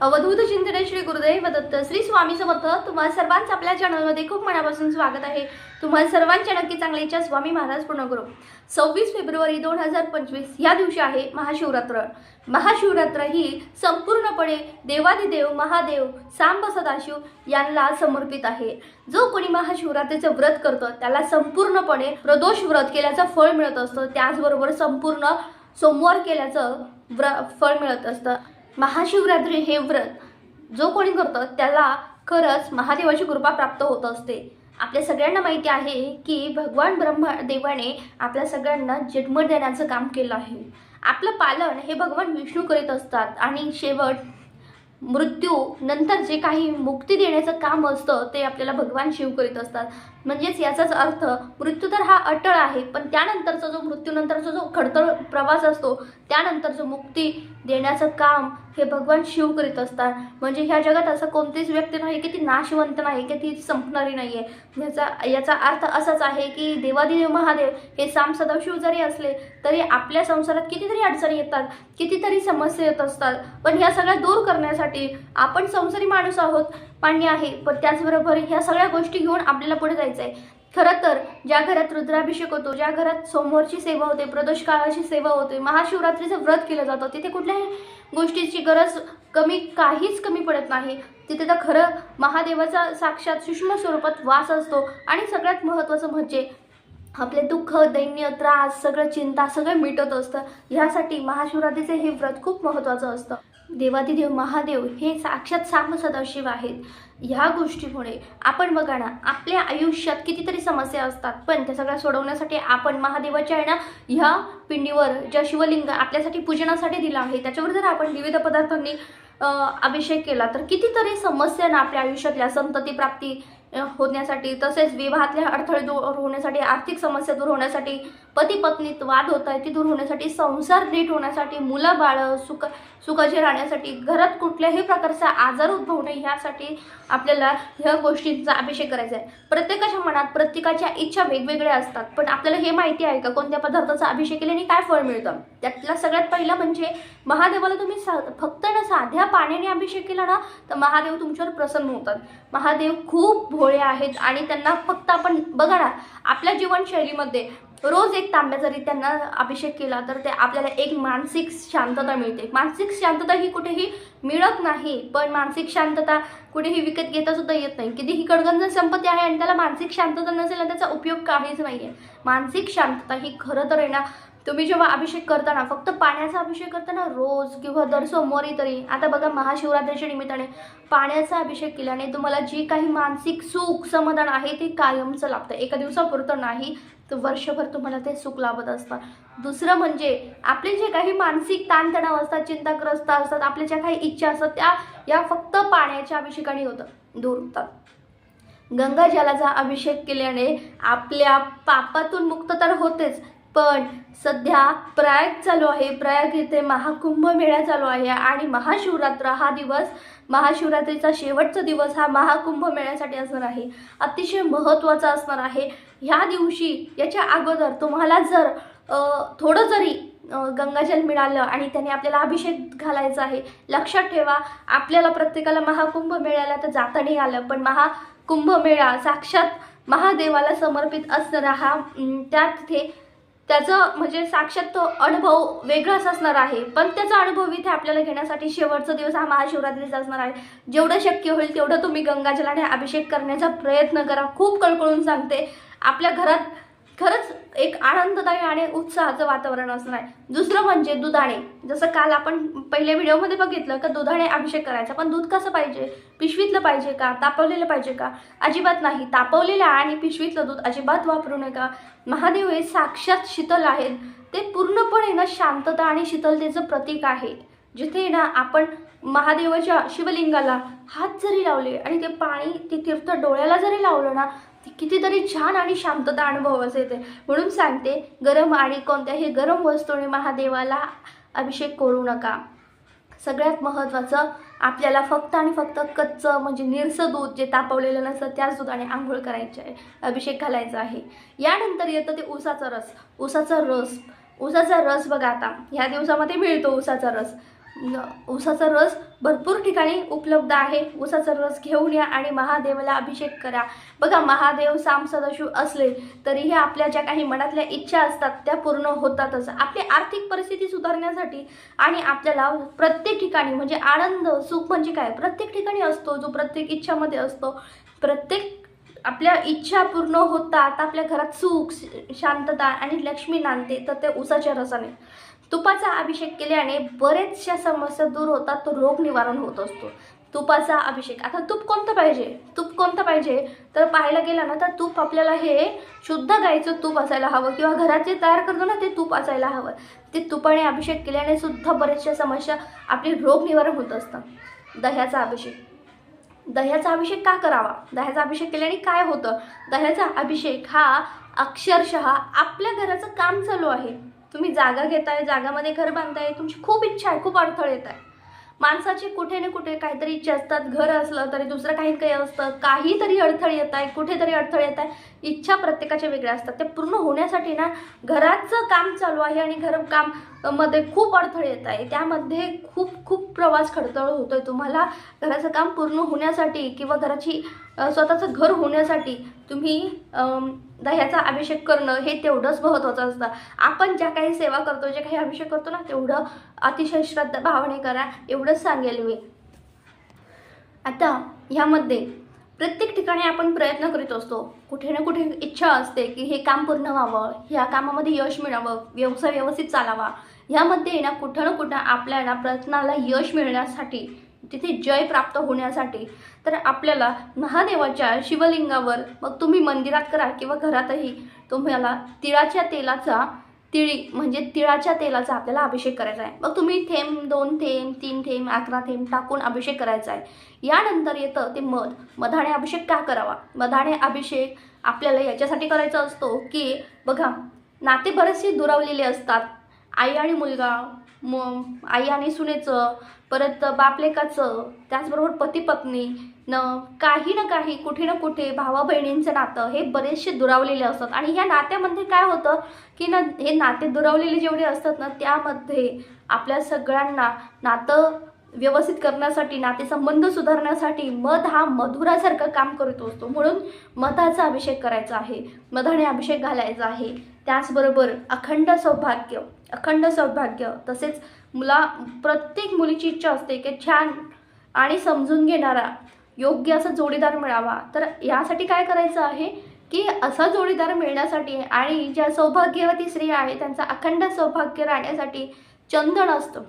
अवधूत चिंतने श्री गुरुदेव दत्त श्री स्वामी समर्थ. तुम्हाला सर्वांचं आपल्या चॅनलमध्ये खूप मनापासून स्वागत आहे. तुम्हाला सर्वांच्या नक्की चांगल्याच्या स्वामी महाराज पूर्ण करू सव्वीस फेब्रुवारी दोन हजार पंचवीस या दिवशी आहे महाशिवरात्र. महाशिवरात्र ही संपूर्णपणे देवादिदेव महादेव सांब सदाशिव यांना समर्पित आहे. जो कोणी महाशिवरात्रीचं व्रत करतो त्याला संपूर्णपणे प्रदोष व्रत केल्याचं फळ मिळत असतं. त्याचबरोबर संपूर्ण सोमवार केल्याचं व्र फळ मिळत असतं. महाशिवरात्री हे व्रत जो कोणी करतो त्याला खरंच महादेवाची कृपा प्राप्त होत असते. आपल्या सगळ्यांना माहिती आहे की भगवान ब्रह्मा देवाने आपल्या सगळ्यांना जन्म देण्याचं काम केलं आहे. आपलं पालन हे भगवान विष्णू करीत असतात आणि शेवट मृत्यू नंतर जे काही मुक्ती देण्याचं काम असतं ते आपल्याला भगवान शिव करीत असतात. म्हणजेच याचाच अर्थ मृत्यू तर हा अटळ आहे पण त्यानंतरचा जो मृत्यूनंतरचा जो खडतळ प्रवास असतो त्यानंतर जो मुक्ती देण्याचं काम हे भगवान शिव करीत असतात. म्हणजे ह्या जगात असं कोणतीच व्यक्ती नाही की ती नाशवंत नाही की ती संपणारी नाही आहे याचा याचा अर्थ असाच आहे की देवादिदेव महादेव हे साम सदाशिव जरी असले तरी आपल्या संसारात कितीतरी अडचणी येतात कितीतरी समस्या येत असतात. पण ह्या सगळ्या दूर करण्यासाठी आपण संसारी माणूस आहोत. पाणी आहे. पण त्याचबरोबर ह्या सगळ्या गोष्टी घेऊन आपल्याला पुढे जायचं आहे खरं तर ज्या घरात रुद्राभिषेक होतो ज्या घरात सोमवारची सेवा होते प्रदोष काळाची सेवा होते महाशिवरात्रीचं व्रत केलं जातं तिथे कुठल्याही गोष्टीची गरज कमी काहीच कमी पडत नाही. तिथे तर खरं महादेवाचा साक्षात सूक्ष्म स्वरूपात वास असतो आणि सगळ्यात महत्त्वाचं म्हणजे आपले दुःख दैन्य त्रास सगळं चिंता सगळं मिटत असतं. ह्यासाठी महाशिवरात्रीचे हे व्रत खूप महत्त्वाचं असतं. देवादिदेव महादेव हे साक्षात साम सदाशिव आहेत. ह्या गोष्टीमुळे आपण बघा ना आपल्या आयुष्यात कितीतरी समस्या असतात. पण त्या सगळ्या सोडवण्यासाठी आपण महादेवाच्या आहे ना ह्या पिंडीवर ज्या शिवलिंग आपल्यासाठी पूजनासाठी दिला आहे त्याच्यावर जर आपण विविध पदार्थांनी अभिषेक केला तर कितीतरी समस्यांना आपल्या आयुष्यातल्या संतती प्राप्ती होण्यासाठी तसेच विवाहातले अडथळे दूर होण्यासाठी आर्थिक समस्या दूर होण्यासाठी पती पत्नीत वाद होत आहे ती दूर होण्यासाठी संसार नीट होण्यासाठी मुलं बाळं सुख सुखाचे राहण्यासाठी घरात कुठल्याही प्रकारचा आजार उद्भवू नये ह्यासाठी आपल्याला ह्या गोष्टींचा अभिषेक करायचा आहे. प्रत्येकाच्या मनात प्रत्येकाच्या इच्छा वेगवेगळ्या असतात पण आपल्याला हे माहिती आहे का कोणत्या पदार्थाचा अभिषेक केल्याने काय फळ मिळतं? त्यातला सगळ्यात पहिला म्हणजे महादेवाला तुम्ही सा फक्त ना साध्या पाण्याने अभिषेक केला ना तर महादेव तुमच्यावर प्रसन्न होतात. महादेव खूप भोळे आहेत आणि त्यांना फक्त आपण बघा ना आपल्या जीवनशैलीमध्ये रोज एक तांब्या जरी त्यांना अभिषेक केला तर ते आपल्याला एक मानसिक शांतता मिळते. मानसिक शांतता ही कुठेही मिळत नाही पण मानसिक शांतता कुठेही विकत घेता सुद्धा येत नाही. कितीही कडगंज संपत्ती आहे आणि त्याला मानसिक शांतता नसेल त्याचा उपयोग काहीच नाही आहे मानसिक शांतता ही खरं तर आहे ना तुम्ही जेव्हा अभिषेक करताना फक्त पाण्याचा अभिषेक करताना रोज किंवा दर सोमवारी तरी आता बघा महाशिवरात्रीच्या निमित्ताने पाण्याचा अभिषेक केल्याने तुम्हाला जी काही मानसिक सुख समाधान आहे ते कायमचं लाभतं. एका दिवसापुरतं नाही तर वर्षभर तुम्हाला ते सुख लाभत असतात. दुसरं म्हणजे आपले जे काही मानसिक ताणतणाव असतात चिंताग्रस्त असतात आपल्या ज्या काही इच्छा असतात त्या या फक्त पाण्याच्या अभिषेकाने होतं दूर होतात. गंगाजलाचा अभिषेक केल्याने आपल्या पापातून मुक्त तर होतेच पण सध्या प्रयाग चालू आहे. प्रयाग येथे महाकुंभ मेळा चालू आहे आणि महाशिवरात्र हा दिवस महाशिवरात्रीचा शेवटचा दिवस हा महाकुंभ मेळ्यासाठी असणार आहे. अतिशय महत्त्वाचा असणार आहे. ह्या दिवशी याच्या अगोदर तुम्हाला जर थोडं जरी गंगाजल मिळालं आणि त्याने आपल्याला अभिषेक घालायचा आहे लक्षात ठेवा आपल्याला प्रत्येकाला महाकुंभ मेळ्याला तर जाता नाही आलं पण महाकुंभ मेळा साक्षात महादेवाला समर्पित असणारा हा त्या तिथे त्याचं म्हणजे साक्षात तो अनुभव वेगळाच असणार आहे. पण त्याचा अनुभव इथे आपल्याला घेण्यासाठी शेवटचा दिवस हा महाशिवरात्रीचा असणार आहे. जेवढं शक्य होईल तेवढं तुम्ही गंगाजलाने अभिषेक करण्याचा प्रयत्न करा. खूप कळकळून सांगते. आपल्या घरात खरंच एक आनंददायी आणि उत्साहाचं वातावरण असणार आहे. दुसरं म्हणजे दुधाणे. जसं काल आपण पहिल्या व्हिडिओमध्ये बघितलं का दुधाणे अभिषेक करायचा. पण दूध कसं पाहिजे? पिशवीतलं पाहिजे का? तापवलेलं पाहिजे का? अजिबात नाही. तापवलेलं आणि पिशवीतलं दूध अजिबात वापरू नका महादेव हे साक्षात शीतल आहेत. ते पूर्णपणे ना शांतता आणि शीतलतेचं प्रतीक आहे जिथे ना आपण महादेवाच्या शिवलिंगाला हात जरी लावले आणि ते पाणी ते तीर्थ डोळ्याला जरी लावलं ना कितीतरी छान आणि शांतता अनुभवास येते म्हणून सांगते गरम आणि कोणत्याही गरम वस्तूने महादेवाला अभिषेक करू नका. सगळ्यात महत्त्वाचं आपल्याला फक्त आणि फक्त कच्चं म्हणजे निरसं दूध जे तापवलेलं नसतं त्याच दुधाने आंघोळ करायची आहे अभिषेक घालायचा आहे. यानंतर येतं ते उसाचा रस. उसाचा रस. उसाचा रस बघा आता. ह्या दिवसामध्ये मिळतो उसाचा रस. उसाचा रस भरपूर ठिकाणी उपलब्ध आहे. उसाचा रस घेऊन या आणि महादेवाला अभिषेक करा. बघा महादेव साम सदाशिव असले तरीही आपल्या ज्या काही मनातल्या इच्छा असतात त्या पूर्ण होतातच. आपली आर्थिक परिस्थिती सुधारण्यासाठी आणि आपल्याला प्रत्येक ठिकाणी म्हणजे आनंद सुख म्हणजे काय? प्रत्येक ठिकाणी असतो जो प्रत्येक इच्छामध्ये असतो. प्रत्येक आपल्या इच्छा पूर्ण होतात आपल्या घरात सुख शांतता आणि लक्ष्मी नांदते तर ते उसाच्या रसाने. तुपाचा अभिषेक केल्याने बरेचशा समस्या दूर होतात तो रोग निवारण होत असतो. तुपाचा अभिषेक. आता तूप कोणतं पाहिजे? तूप कोणतं पाहिजे? तर पाहायला गेलं ना तर तूप आपल्याला हे शुद्ध गाईचं तूप असायला हवं किंवा घरात जे तयार करतो ना ते तूप असायला हवं. ते तुपाने अभिषेक केल्याने सुद्धा बऱ्याचशा समस्या आपली रोग निवारण होत असतं. दह्याचा अभिषेक. दह्याचा अभिषेक का करावा? दह्याचा अभिषेक केल्याने काय होतं? दह्याचा अभिषेक हा अक्षरशः आपल्या घराचं काम चालू आहे. तुम्ही जागा घेताय जागामध्ये घर बांधताय तुमची खूप इच्छा आहे खूप अडथळे येत आहे माणसाचे कुठे ना कुठे काहीतरी इच्छा असतात घर असलं तरी दुसरं काही काही असतं काहीतरी अडथळे येत आहे कुठेतरी अडथळे येत आहे इच्छा प्रत्येकाच्या वेगळ्या असतात. ते पूर्ण होण्यासाठी ना घराचं काम चालू आहे आणि घर काममध्ये खूप अडथळे येत आहे त्यामध्ये खूप खूप प्रवास खडतळ होतोय. तुम्हाला घराचं काम पूर्ण होण्यासाठी किंवा घराची स्वतःचं घर होण्यासाठी तुम्ही दह्याचा अभिषेक करणं हे तेवढंच महत्त्वाचं असतं. आपण ज्या काही सेवा करतो जे काही अभिषेक करतो ना तेवढं अतिशय श्रद्धा भावने करा एवढंच सांगेल मी. आता ह्यामध्ये प्रत्येक ठिकाणी आपण प्रयत्न करीत असतो. कुठे ना कुठे इच्छा असते की हे काम पूर्ण व्हावं ह्या कामामध्ये यश मिळावं व्यवसाय व्यवस्थित चालावा. ह्यामध्ये ना कुठं ना कुठं आपल्याला प्रयत्नाला यश मिळण्यासाठी तिथे जय प्राप्त होण्यासाठी तर आपल्याला महादेवाच्या शिवलिंगावर मग तुम्ही मंदिरात करा किंवा घरातही तुम्हाला तिळाच्या तेलाचा तिळी म्हणजे तिळाच्या तेलाचा आपल्याला अभिषेक करायचा आहे. मग तुम्ही थेंब दोन थेंब तीन थेंब अकरा थेंब टाकून अभिषेक करायचा आहे. यानंतर येतं ते मध. मधाने अभिषेक का करावा? मधाने अभिषेक आपल्याला याच्यासाठी करायचा असतो की बघा नाते बरेचसे दुरावलेले असतात. आई आणि मुलगा म आई आणि सुनेचं परत बापलेकाचं त्याचबरोबर पती पत्नी न काही ना काही कुठे ना कुठे भावा बहिणींचं नातं हे बरेचसे दुरावलेले असतात. आणि ह्या नात्यामध्ये काय होतं की ना हे नाते दुरावलेले जेवढे असतात ना त्यामध्ये आपल्या सगळ्यांना नातं व्यवस्थित करण्यासाठी नातेसंबंध सुधारण्यासाठी मध हा मधुरासारखं काम करत असतो. म्हणून मधाचा अभिषेक करायचा आहे. मधाने अभिषेक घालायचा आहे. त्याचबरोबर अखंड सौभाग्य. अखंड सौभाग्य. तसेच मुला प्रत्येक मुलीची इच्छा असते की छान आणि समजून घेणारा योग्य असा जोडीदार मिळावा. तर यासाठी काय करायचं आहे की असा जोडीदार मिळण्यासाठी आणि ज्या सौभाग्यवती स्त्रिया आहे त्यांचा अखंड सौभाग्य राहण्यासाठी चंदन असतं.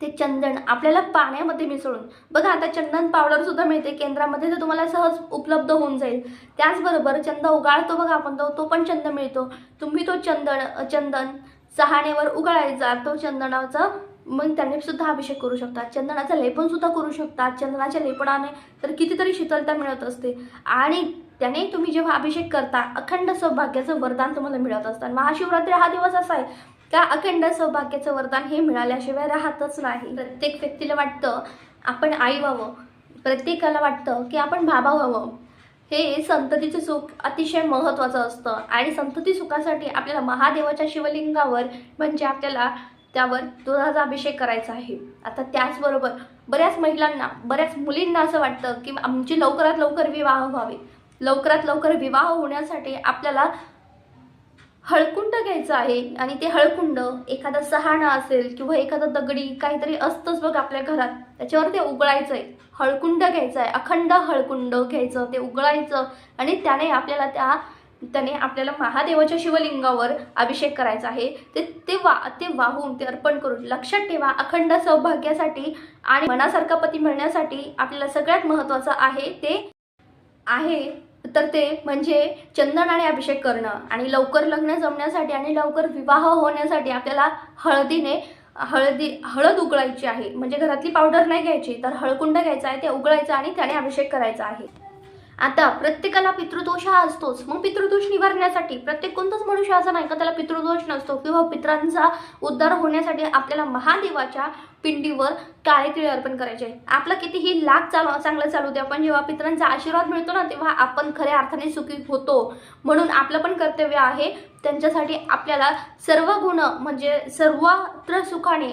ते चंदन आपल्याला पाण्यामध्ये मिसळून. बघा आता चंदन पावडर सुद्धा मिळते. केंद्रामध्ये तर तुम्हाला सहज उपलब्ध होऊन जाईल. त्याचबरोबर चंद उगाळतो बघा आपण तो तो पण चंद मिळतो. तुम्ही तो चंदन चंदन सहाणेवर उगाळायचा तो चंदनाचा मग त्याने सुद्धा अभिषेक करू शकतात. चंदनाचं लेपन सुद्धा करू शकतात. चंदनाच्या लेपणाने तर कितीतरी शीतलता मिळत असते. आणि त्याने तुम्ही जेव्हा अभिषेक करता अखंड सौभाग्याचं वरदान तुम्हाला मिळत असतात महाशिवरात्री हा दिवस असा आहे का अखंड सौभाग्याचं वरदान हे मिळाल्याशिवाय राहतच नाही. प्रत्येक व्यक्तीला वाटतं आपण आई व्हावं. प्रत्येकाला वाटतं की आपण बाबा व्हावं. हे संततीचं सुख अतिशय महत्त्वाचं असतं. आणि संतती सुखासाठी आपल्याला महादेवाच्या शिवलिंगावर म्हणजे आपल्याला त्यावर दुधाचा अभिषेक करायचा आहे. आता त्याचबरोबर बऱ्याच महिलांना बऱ्याच मुलींना असं वाटतं की आमची लवकरात लवकर विवाह व्हावे. लवकरात लवकर विवाह होण्यासाठी आपल्याला हळकुंड घ्यायचं आहे आणि ते हळकुंड एखादा सहाणा असेल किंवा एखादा दगडी काहीतरी असतंच बघ आपल्या घरात त्याच्यावर ते उगळायचं आहे हळकुंड घ्यायचं आहे अखंड हळकुंड घ्यायचं ते उगळायचं आणि त्याने आपल्याला त्या त्याने आपल्याला महादेवाच्या शिवलिंगावर अभिषेक करायचा आहे. ते ते वा ते वाहून ते अर्पण करून लक्षात ठेवा अखंड सौभाग्यासाठी आणि मनासारखा पती मिळण्यासाठी आपल्याला सगळ्यात महत्त्वाचं आहे ते आहे तर ते म्हणजे चंदन आणि अभिषेक करणं आणि लवकर लग्न जमण्यासाठी आणि लवकर विवाह होण्यासाठी आपल्याला हळदीने हळदी हळद उकळायची आहे. म्हणजे घरातली पावडर नाही घ्यायची तर हळकुंड घ्यायचा आहे ते उकळायचं आणि त्याने अभिषेक करायचा आहे. आता प्रत्येकाला पितृदोष हा असतोच. मग पितृदोष निवारण्यासाठी प्रत्येक कोणताच मनुष्य असा नाही का त्याला पितृदोष नसतो किंवा पित्रांचा उद्धार होण्यासाठी आपल्याला महादेवाच्या पिंडीवर काळे तिळे अर्पण करायचे आहे. आपलं कितीही लाख चालू चांगलं चालू दे पण जेव्हा पित्रांचा आशीर्वाद मिळतो ना तेव्हा आपण खऱ्या अर्थाने सुखी होतो. म्हणून आपलं पण कर्तव्य आहे त्यांच्यासाठी आपल्याला सर्व गुण म्हणजे सर्वत्र सुखाने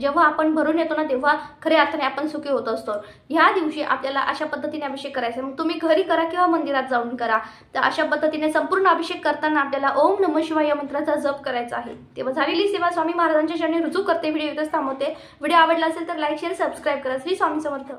जेव्हा आपण भरून येतो ना तेव्हा खऱ्या अर्थाने आपण सुखी होत असतो. ह्या दिवशी आपल्याला अशा पद्धतीने अभिषेक करायचा मग तुम्ही घरी करा किंवा मंदिरात जाऊन करा. तर अशा पद्धतीने संपूर्ण अभिषेक करताना आपल्याला ओम नम शिवाय या मंत्राचा जप करायचा आहे. तेव्हा झालेली सेवा स्वामी महाराजांच्या चरणी रुजू करते. व्हिडिओ इथंच थांबवते. व्हिडिओ आवडला असेल तर लाईक शेअर सबस्क्राईब करा. श्री स्वामी समर्थ.